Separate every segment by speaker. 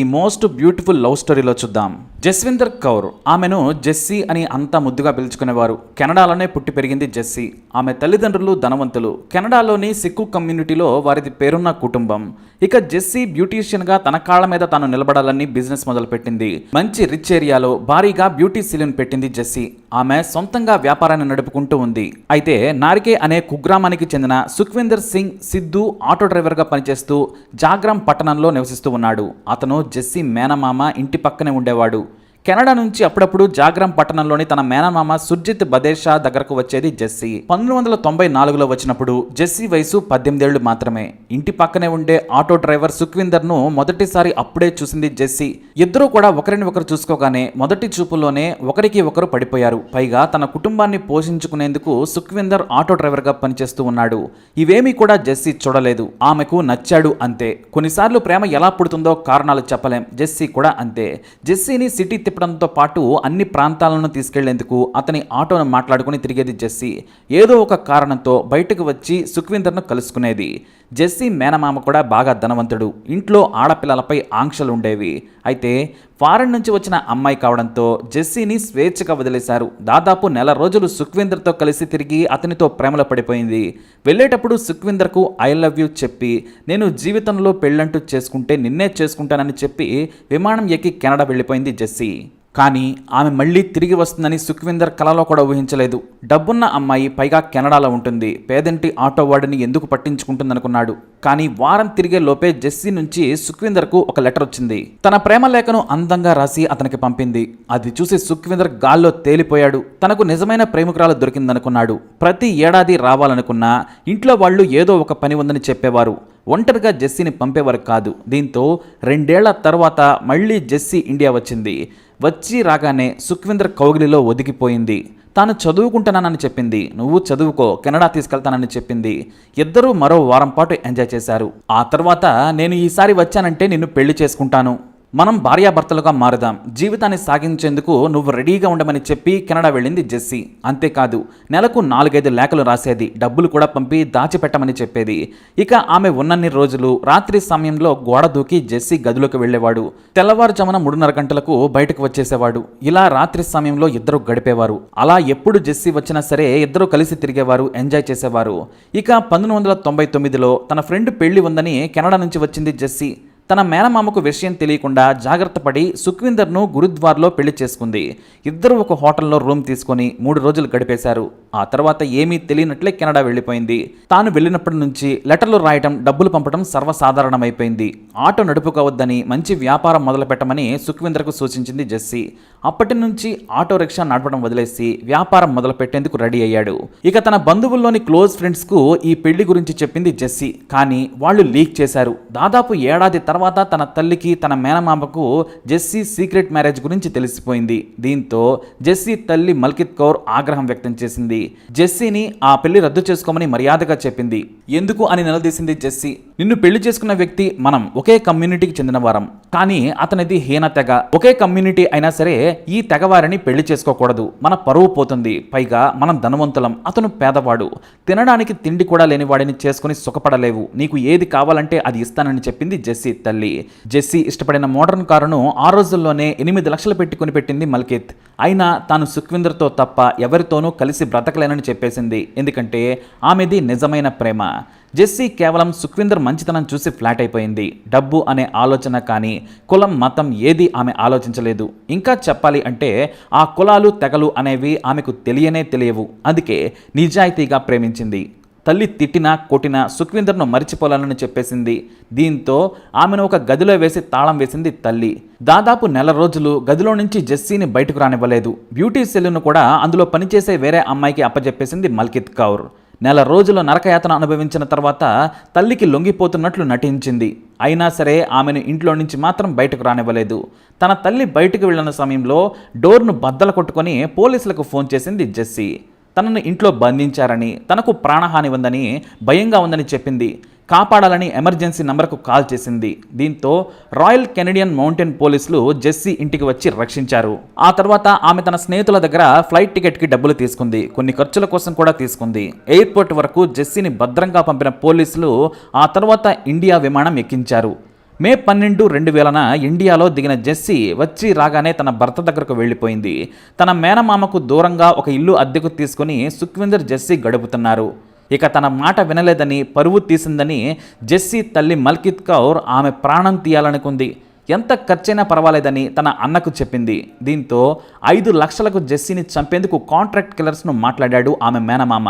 Speaker 1: ఈ most beautiful love స్టోరీలో చూద్దాం. జస్విందర్ కౌర్ ఆమెను జెస్సీ అని అంతా ముద్దుగా పిలుచుకునేవారు. కెనడాలోనే పుట్టి పెరిగింది జెస్సీ. ఆమె తల్లిదండ్రులు ధనవంతులు. కెనడాలోని సిక్కు కమ్యూనిటీలో వారిది పేరున్న కుటుంబం. ఇక జెస్సీ బ్యూటీషియన్గా తన కాళ్ళ మీద తాను నిలబడాలని బిజినెస్ మొదలుపెట్టింది. మంచి రిచ్ ఏరియాలో భారీగా బ్యూటీ సెలూన్ పెట్టింది జెస్సీ. ఆమె సొంతంగా వ్యాపారాన్ని నడుపుకుంటూ ఉంది. అయితే నారికే అనే కుగ్రామానికి చెందిన సుఖ్వీందర్ సింగ్ సిద్ధు ఆటో డ్రైవర్గా పనిచేస్తూ జాగ్రామ్ పట్టణంలో నివసిస్తూ ఉన్నాడు. అతను జెస్సీ మేనమామ ఇంటి పక్కనే ఉండేవాడు. కెనడా నుంచి అప్పుడప్పుడు జాగ్రామ్ పట్టణంలోని తన మేనమామ సుర్జిత్ బదేషా దగ్గరకు వచ్చేది జెస్సీ. పంతొమ్మిది వందల తొంభై నాలుగులో వచ్చినప్పుడు జెస్సీ వయసు పద్దెనిమిదేళ్ళు మాత్రమే. ఇంటి పక్కనే ఉండే ఆటో డ్రైవర్ సుఖ్విందర్ను మొదటిసారి అప్పుడే చూసింది జెస్సీ. ఇద్దరూ కూడా ఒకరిని ఒకరు చూసుకోగానే మొదటి చూపులోనే ఒకరికి ఒకరు పడిపోయారు. పైగా తన కుటుంబాన్ని పోషించుకునేందుకు సుఖ్విందర్ ఆటో డ్రైవర్గా పనిచేస్తూ ఉన్నాడు. ఇవేమీ కూడా జెస్సీ చూడలేదు. ఆమెకు నచ్చాడు అంతే. కొన్నిసార్లు ప్రేమ ఎలా పుడుతుందో కారణాలు చెప్పలేం. జెస్సీ కూడా అంతే. జెస్సీని సిటీ తిప్పడంతో పాటు అన్ని ప్రాంతాలను తీసుకెళ్ళేందుకు అతని ఆటోను మాట్లాడుకుని తిరిగేది జెస్సీ. ఏదో ఒక కారణంతో బయటకు వచ్చి సుఖ్వీందర్ను కలుసుకునేది. జెస్సీ మేనమామ కూడా బాగా ధనవంతుడు. ఇంట్లో ఆడపిల్లలపై ఆంక్షలు ఉండేవి అయితే ఫారెన్ నుంచి వచ్చిన అమ్మాయి కావడంతో జెస్సీని స్వేచ్ఛగా వదిలేశారు. దాదాపు నెల రోజులు సుఖ్విందర్తో కలిసి తిరిగి అతనితో ప్రేమలో పడిపోయింది. వెళ్ళేటప్పుడు సుఖ్విందర్కు ఐ లవ్ యూ చెప్పి నేను జీవితంలో పెళ్ళంటూ చేసుకుంటే నిన్నే చేసుకుంటానని చెప్పి విమానం ఎక్కి కెనడా వెళ్ళిపోయింది జెస్సీ. కానీ ఆమె మళ్ళీ తిరిగి వస్తుందని సుఖ్విందర్ కలలో కూడా ఊహించలేదు. డబ్బున్న అమ్మాయి పైగా కెనడాలో ఉంటుంది. పేదంటి ఆటో వాడిని ఎందుకు పట్టించుకుంటుందనుకున్నాడు. కానీ వారం తిరిగే లోపే జెస్సీ నుంచి సుఖ్విందర్కు ఒక లెటర్ వచ్చింది. తన ప్రేమ లేఖను అందంగా రాసి అతనికి పంపింది. అది చూసి సుఖ్విందర్ గాల్లో తేలిపోయాడు. తనకు నిజమైన ప్రేమికురాలు దొరికిందనుకున్నాడు. ప్రతి ఏడాది రావాలనుకున్నా ఇంట్లో వాళ్ళు ఏదో ఒక పని ఉందని చెప్పేవారు. ఒంటరిగా జెస్సీని పంపేవారు కాదు. దీంతో రెండేళ్ళ తర్వాత మళ్ళీ జెస్సీ ఇండియా వచ్చింది. వచ్చి రాగానే సుఖ్వీందర్ కౌగిలిలో ఒదిగిపోయింది. తాను చదువుకుంటున్నానని చెప్పింది. నువ్వు చదువుకో కెనడా తీసుకెళ్తానని చెప్పింది. ఇద్దరూ మరో వారం పాటు ఎంజాయ్ చేశారు. ఆ తర్వాత నేను ఈసారి వచ్చానంటే నిన్ను పెళ్ళి చేసుకుంటాను. మనం భార్యాభర్తలుగా మారుదాం. జీవితాన్ని సాగించేందుకు నువ్వు రెడీగా ఉండమని చెప్పి కెనడా వెళ్ళింది జెస్సీ. అంతేకాదు నెలకు నాలుగైదు లేఖలు రాసేది డబ్బులు కూడా పంపి దాచిపెట్టమని చెప్పేది. ఇక ఆమె ఉన్నన్ని రోజులు రాత్రి సమయంలో గోడ దూకి జెస్సీ గదిలోకి వెళ్ళేవాడు. తెల్లవారుజామున మూడున్నర గంటలకు బయటకు వచ్చేసేవాడు. ఇలా రాత్రి సమయంలో ఇద్దరు గడిపేవారు. అలా ఎప్పుడు జెస్సీ వచ్చినా సరే ఇద్దరు కలిసి తిరిగేవారు ఎంజాయ్ చేసేవారు. ఇక పంతొమ్మిది వందల తొంభై తొమ్మిదిలో తన ఫ్రెండ్ పెళ్ళి ఉందని కెనడా నుంచి వచ్చింది జెస్సీ. తన మేనమామకు విషయం తెలియకుండా జాగ్రత్త పడి సుఖ్విందర్ను గురుద్వార్లో పెళ్ళి చేసుకుంది. ఇద్దరు ఒక హోటల్లో రూమ్ తీసుకొని మూడు రోజులు గడిపేశారు. ఆ తర్వాత ఏమీ తెలియనట్లే కెనడా వెళ్ళిపోయింది. తాను వెళ్ళినప్పటి నుంచి లెటర్లు రాయటం డబ్బులు పంపడం సర్వసాధారణమైపోయింది. ఆటో నడుపుకోవద్దని మంచి వ్యాపారం మొదలుపెట్టమని సుఖ్విందర్కు సూచించింది జెస్సీ. అప్పటి నుంచి ఆటో రిక్షా నడపడం వదిలేసి వ్యాపారం మొదలుపెట్టేందుకు రెడీ అయ్యాడు. ఇక తన బంధువుల్లోని క్లోజ్ ఫ్రెండ్స్కు ఈ పెళ్ళి గురించి చెప్పింది జెస్సీ. కానీ వాళ్ళు లీక్ చేశారు. దాదాపు ఏడాది తర్వాత తన తల్లికి తన మేనమామకు జెస్సీ సీక్రెట్ మ్యారేజ్ గురించి తెలిసిపోయింది. దీంతో జెస్సీ తల్లి మల్కిత్ కౌర్ ఆగ్రహం వ్యక్తం చేసింది. జెస్సీని ఆ పెళ్ళి రద్దు చేసుకోమని మర్యాదగా చెప్పింది. ఎందుకు అని నిలదీసింది జెస్సీ. నిన్ను పెళ్ళి చేసుకున్న వ్యక్తి మనం ఒకే కమ్యూనిటీకి చెందిన వారం. కానీ అతనిది హీన తెగ. ఒకే కమ్యూనిటీ అయినా సరే ఈ తెగవారిని పెళ్ళి చేసుకోకూడదు. మన పరువు పోతుంది. పైగా మనం ధనవంతులం. అతను పేదవాడు. తినడానికి తిండి కూడా లేని వాడిని చేసుకుని సుఖపడలేవు. నీకు ఏది కావాలంటే అది ఇస్తానని చెప్పింది జెస్సీ తల్లి. జెస్సీ ఇష్టపడిన మోడర్న్ కారును ఆ రోజుల్లోనే ఎనిమిది లక్షలు పెట్టి కొనిపెట్టింది మల్కిత్. అయినా తాను సుఖ్విందర్తో తప్ప ఎవరితోనూ కలిసి బ్రతకలేనని చెప్పేసింది. ఎందుకంటే ఆమెది నిజమైన ప్రేమ. జెస్సీ కేవలం సుఖ్విందర్ మంచితనం చూసి ఫ్లాట్ అయిపోయింది. డబ్బు అనే ఆలోచన కానీ కులం మతం ఏది ఆమె ఆలోచించలేదు. ఇంకా చెప్పాలి అంటే ఆ కులాలు తెగలు అనేవి ఆమెకు తెలియనే తెలియవు. అందుకే నిజాయితీగా ప్రేమించింది. తల్లి తిట్టినా కొట్టినా సుఖ్విందర్ను మరిచిపోలాలని చెప్పేసింది. దీంతో ఆమెను ఒక గదిలో వేసి తాళం వేసింది తల్లి. దాదాపు నెల రోజులు గదిలో నుంచి జెస్సీని బయటకు రానివ్వలేదు. బ్యూటీ సెలూన్ కూడా అందులో పనిచేసే వేరే అమ్మాయికి అప్పజెప్పేసింది మల్కిత్ కౌర్. నెల రోజులు నరకయాతన అనుభవించిన తర్వాత తల్లికి లొంగిపోతున్నట్లు నటించింది. అయినా సరే ఆమెను ఇంట్లో నుంచి మాత్రం బయటకు రానివ్వలేదు. తన తల్లి బయటకు వెళ్ళిన సమయంలో డోర్ను బద్దలు కొట్టుకొని పోలీసులకు ఫోన్ చేసింది జెస్సీ. తనను ఇంట్లో బంధించారని తనకు ప్రాణహాని ఉందని భయంగా ఉందని చెప్పింది. కాపాడాలని ఎమర్జెన్సీ నంబర్కు కాల్ చేసింది. దీంతో రాయల్ కెనడియన్ మౌంటైన్ పోలీసులు జెస్సీ ఇంటికి వచ్చి రక్షించారు. ఆ తర్వాత ఆమె తన స్నేహితుల దగ్గర ఫ్లైట్ టికెట్కి డబ్బులు తీసుకుంది. కొన్ని ఖర్చుల కోసం కూడా తీసుకుంది. ఎయిర్పోర్ట్ వరకు జెస్సీని భద్రంగా పంపిన పోలీసులు ఆ తర్వాత ఇండియా విమానం ఎక్కించారు. మే పన్నెండు రెండు వేలన ఇండియాలో దిగిన జెస్సీ వచ్చి రాగానే తన భర్త దగ్గరకు వెళ్ళిపోయింది. తన మేనమామకు దూరంగా ఒక ఇల్లు అద్దెకు తీసుకుని సుఖ్విందర్ జెస్సీ గడుపుతున్నారు. ఇక తన మాట వినలేదని పరువు తీసిందని జెస్సీ తల్లి మల్కిత్ కౌర్ ఆమె ప్రాణం తీయాలనుకుంది. ఎంత ఖర్చైనా పర్వాలేదని తన అన్నకు చెప్పింది. దీంతో ఐదు లక్షలకు జెస్సీని చంపేందుకు కాంట్రాక్ట్ కిల్లర్స్ను మాట్లాడాడు ఆమె మేనమామ.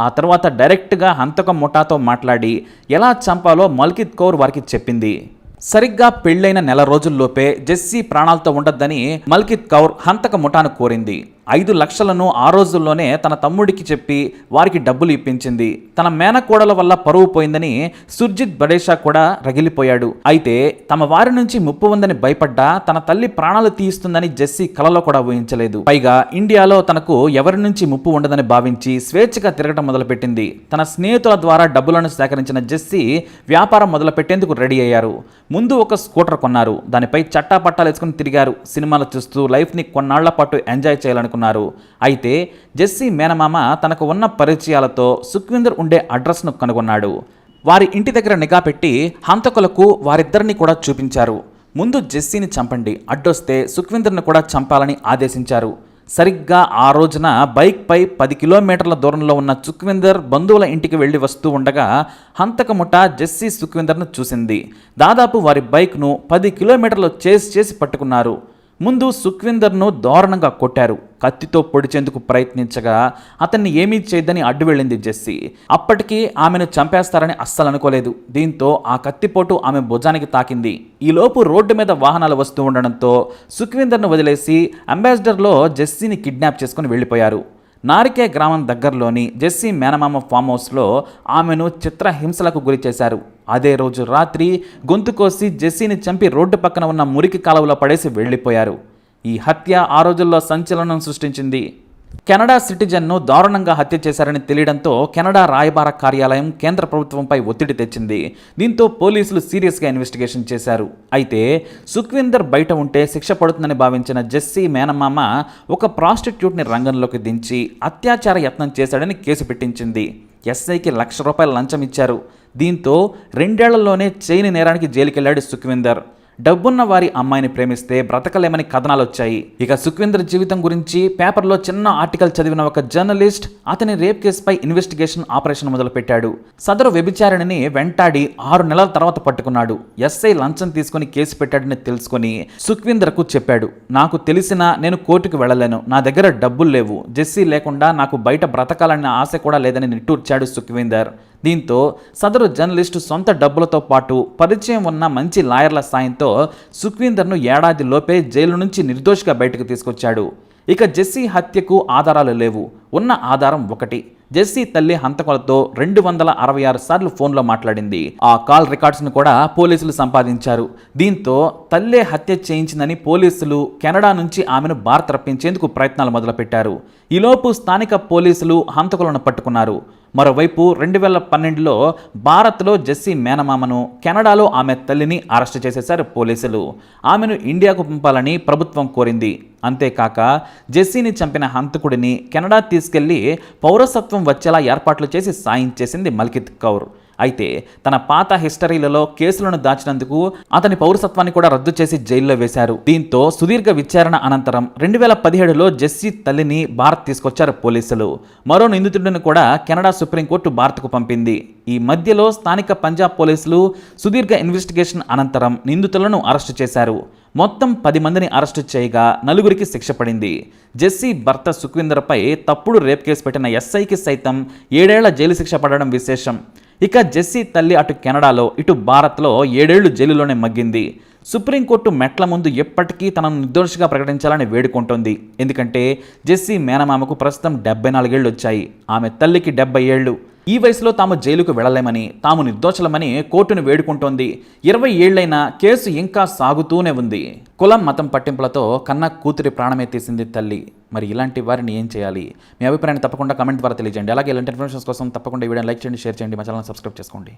Speaker 1: ఆ తర్వాత డైరెక్ట్గా హంతక ముఠాతో మాట్లాడి ఎలా చంపాలో మల్కిత్ కౌర్ వారికి చెప్పింది. సరిగ్గా పెళ్ళైన నెల రోజుల్లోపే జెస్సీ ప్రాణాలతో ఉండొద్దని మల్కిత్ కౌర్ హంతక ముఠాను కోరింది. ఐదు లక్షలను ఆ రోజుల్లోనే తన తమ్ముడికి చెప్పి వారికి డబ్బులు ఇప్పించింది. తన మేనకోడల వల్ల పరువు పోయిందని సుర్జిత్ బడేషా కూడా రగిలిపోయాడు. అయితే తమ వారి నుంచి ముప్పు ఉందని భయపడ్డా తన తల్లి ప్రాణాలు తీయిస్తుందని జెస్సీ కలలో కూడా ఊహించలేదు. పైగా ఇండియాలో తనకు ఎవరి నుంచి ముప్పు ఉండదని భావించి స్వేచ్ఛగా తిరగడం మొదలుపెట్టింది. తన స్నేహితుల ద్వారా డబ్బులను సేకరించిన జెస్సీ వ్యాపారం మొదలుపెట్టేందుకు రెడీ అయ్యారు. ముందు ఒక స్కూటర్ కొన్నారు. దానిపై చట్టా పట్టాలు వేసుకుని తిరిగారు. సినిమాలు చూస్తూ లైఫ్ని కొన్నాళ్ళ పాటు ఎంజాయ్ చేయాలను చేయాలనుకున్నారు అయితే జెస్సీ మేనమామ తనకు ఉన్న పరిచయాలతో సుఖ్వీందర్ ఉండే అడ్రస్ను కనుగొన్నాడు. వారి ఇంటి దగ్గర నిఘా పెట్టి హంతకులకు వారిద్దరిని కూడా చూపించారు. ముందు జెస్సీని చంపండి అడ్డొస్తే సుఖ్వీందర్ను కూడా చంపాలని ఆదేశించారు. సరిగ్గా ఆ రోజున బైక్పై పది కిలోమీటర్ల దూరంలో ఉన్న సుఖ్విందర్ బంధువుల ఇంటికి వెళ్ళి వస్తూ ఉండగా హంతకముఠ జెస్సీ సుఖ్విందర్ను చూసింది. దాదాపు వారి బైక్ను పది కిలోమీటర్లు చేసి చేసి పట్టుకున్నారు. ముందు సుఖ్విందర్ను దారుణంగా కొట్టారు. కత్తితో పొడిచేందుకు ప్రయత్నించగా అతన్ని ఏమీ చేయదని అడ్డు వెళ్ళింది జెస్సీ. అప్పటికి ఆమెను చంపేస్తారని అస్సలు అనుకోలేదు. దీంతో ఆ కత్తిపోటు ఆమె భుజానికి తాకింది. ఈలోపు రోడ్డు మీద వాహనాలు వస్తూ ఉండడంతో సుఖ్విందర్ను వదిలేసి అంబాసిడర్లో జెస్సీని కిడ్నాప్ చేసుకుని వెళ్ళిపోయారు. నారికే గ్రామం దగ్గరలోని జెస్సీ మేనమామ ఫామ్ హౌస్లో ఆమెను చిత్రహింసలకు గురి చేశారు. అదే రోజు రాత్రి గొంతు కోసి జెస్సీని చంపి రోడ్డు పక్కన ఉన్న మురికి కాలువలో పడేసి వెళ్ళిపోయారు. ఈ హత్య ఆ రోజుల్లో సంచలనం సృష్టించింది. కెనడా సిటిజన్ను దారుణంగా హత్య చేశారని తెలియడంతో కెనడా రాయబార కార్యాలయం కేంద్ర ప్రభుత్వంపై ఒత్తిడి తెచ్చింది. దీంతో పోలీసులు సీరియస్గా ఇన్వెస్టిగేషన్ చేశారు. అయితే సుఖ్వీందర్ బయట ఉంటే శిక్ష పడుతుందని భావించిన జెస్సీ మేనమామ ఒక ప్రాస్టిట్యూట్ని రంగంలోకి దించి అత్యాచార యత్నం చేశాడని కేసు పెట్టించింది. ఎస్ఐకి లక్ష రూపాయల లంచం ఇచ్చారు. దీంతో రెండేళ్ళలోనే చేయని నేరానికి జైలుకెళ్ళాడు సుఖ్వీందర్. డబ్బున్న వారి అమ్మాయిని ప్రేమిస్తే బ్రతకలేమని కథనాలు వచ్చాయి ఇక సుఖ్వీందర్ జీవితం గురించి పేపర్లో చిన్న ఆర్టికల్ చదివిన ఒక జర్నలిస్ట్ అతని రేప్ కేసుపై ఇన్వెస్టిగేషన్ ఆపరేషన్ మొదలుపెట్టాడు. సదరు వ్యభిచారిణిని వెంటాడి ఆరు నెలల తర్వాత పట్టుకున్నాడు. ఎస్ఐ లంచం తీసుకుని కేసు పెట్టాడని తెలుసుకుని సుఖ్వీందర్కు చెప్పాడు నాకు తెలిసిన నేను కోర్టుకు వెళ్ళలేను. నా దగ్గర డబ్బులు లేవు. జెస్సీ లేకుండా నాకు బయట బ్రతకాలన్న ఆశ కూడా లేదని నిట్టూర్చాడు సుఖ్వీందర్. దీంతో సదరు జర్నలిస్టు సొంత డబ్బులతో పాటు పరిచయం ఉన్న మంచి లాయర్ల సాయంతో సుఖ్వీందర్ను ఏడాది లోపే జైలు నుంచి నిర్దోషిగా బయటకు తీసుకొచ్చాడు. ఇక జెస్సీ హత్యకు ఆధారాలు లేవు. ఉన్న ఆధారం ఒకటి. జెస్సీ తల్లి హంతకులతో రెండు వందల అరవై ఆరు సార్లు ఫోన్లో మాట్లాడింది. ఆ కాల్ రికార్డ్స్ను కూడా పోలీసులు సంపాదించారు. దీంతో తల్లే హత్య చేయించిందని పోలీసులు కెనడా నుంచి ఆమెను భారత్ రప్పించేందుకు ప్రయత్నాలు మొదలుపెట్టారు. ఈలోపు స్థానిక పోలీసులు హంతకులను పట్టుకున్నారు. మరోవైపు రెండు వేల పన్నెండులో భారత్లో జెస్సీ మేనమామను కెనడాలో ఆమె తల్లిని అరెస్ట్ చేసేశారు పోలీసులు. ఆమెను ఇండియాకు పంపాలని ప్రభుత్వం కోరింది. అంతేకాక జెస్సీని చంపిన హంతకుడిని కెనడా తీసుకెళ్ళి పౌరసత్వం వచ్చేలా ఏర్పాట్లు చేసి సాయం చేసింది మల్కిత్ కౌర్. అయితే తన పాత హిస్టరీలలో కేసులను దాచినందుకు అతని పౌరసత్వాన్ని కూడా రద్దు చేసి జైల్లో వేశారు. దీంతో సుదీర్ఘ విచారణ అనంతరం రెండు వేల పదిహేడులో జెస్సీ తల్లిని భారత్ తీసుకొచ్చారు పోలీసులు. మరో నిందితుడిని కూడా కెనడా సుప్రీంకోర్టు భారత్కు పంపింది. ఈ మధ్యలో స్థానిక పంజాబ్ పోలీసులు సుదీర్ఘ ఇన్వెస్టిగేషన్ అనంతరం నిందితులను అరెస్టు చేశారు. మొత్తం పది మందిని అరెస్టు చేయగా నలుగురికి శిక్ష పడింది. జెస్సీ భర్త సుఖ్విందర్పై తప్పుడు రేప్ కేసు పెట్టిన ఎస్ఐకి సైతం ఏడేళ్ళ జైలు శిక్ష పడడం విశేషం. ఇక జెస్సీ తల్లి అటు కెనడాలో ఇటు భారత్లో ఏడేళ్ళు జైలులోనే మగ్గింది. సుప్రీంకోర్టు మెట్ల ముందు ఎప్పటికీ తనను నిర్దోషిగా ప్రకటించాలని వేడుకుంటోంది. ఎందుకంటే జెస్సీ మేనమామకు ప్రస్తుతం డెబ్బై నాలుగేళ్ళు వచ్చాయి ఆమె తల్లికి డెబ్బై ఏళ్ళు. ఈ వయసులో తాము జైలుకు వెళ్ళలేమని తాము నిర్దోషలమని కోర్టును వేడుకుంటోంది. ఇరవై ఏళ్ళైనా కేసు ఇంకా సాగుతూనే ఉంది. కులం మతం పట్టింపులతో కన్న కూతురి ప్రాణమే తీసింది తల్లి. మరి ఇలాంటి వారిని ఏం చేయాలి? మీ అభిప్రాయాన్ని తప్పకుండా కమెంట్ ద్వారా తెలియజేయండి. అలాగే ఇలాంటి ఇన్ఫర్మేషన్స్ కోసం తప్పకుండా ఈ వీడియో లైక్ చేయండి షేర్ చేయండి. మా ఛానల్ సబ్స్క్రైబ్ చేసుకోండి.